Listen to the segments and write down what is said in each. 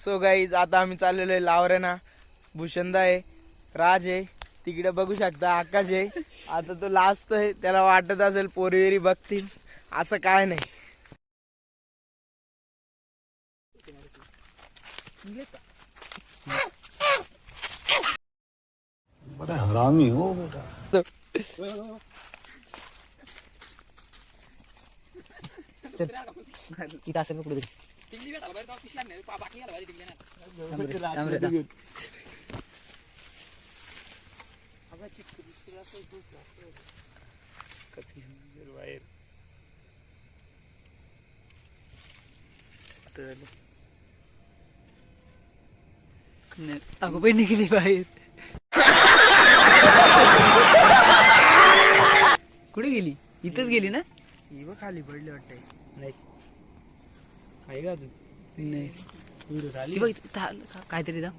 So guys आता आम्ही चाललेलो आहे लावरेना. भूषणदा आहे राज आहे. तिकडे बघू शकता आकाश आहे. आता तो लास्ट आहे. त्याला वाटत असेल पोरीविरी बघतील. असं काय नाही. बड़ा हरामी हो बेटा. इथं असं पकडू दे अगं बहिणी गेली बाहेर कुठे गेली? इथंच गेली ना? ही बघ खाली पडली वाटते नाही. आहे का अजून? नाही. ती बघ इथं था- का- काहीतरी दा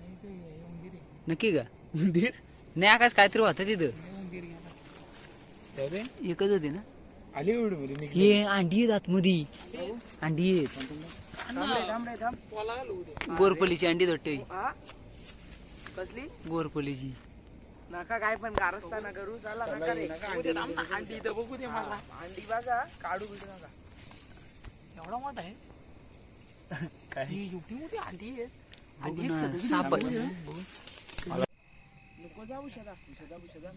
नक्की का? नाही आकाश काहीतरी होतं तिथं. एकच होती ना. आली एवढी मध्ये निघली. हे अंडी आहेत आतमध्ये. अंडी आहेत. थांब गोरपलीची अंडी हा? कसली? गोरपलीची. नका काय पण कारस्थाना करू चला नका रे. अंडी इथं बघू दे मला. अंडी बघा. काढू बिडू नका. एवढा मोठा आहे? काय? एवढी मोठी अंडी आहे बघ ना, साप आहे. नको जाऊ शदा. उशदा उशदा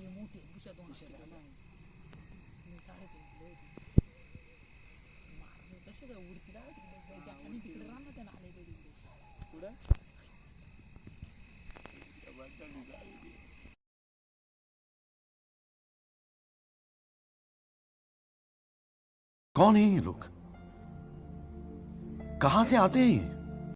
कौन है ये लोग? कहां से आते हैं ये?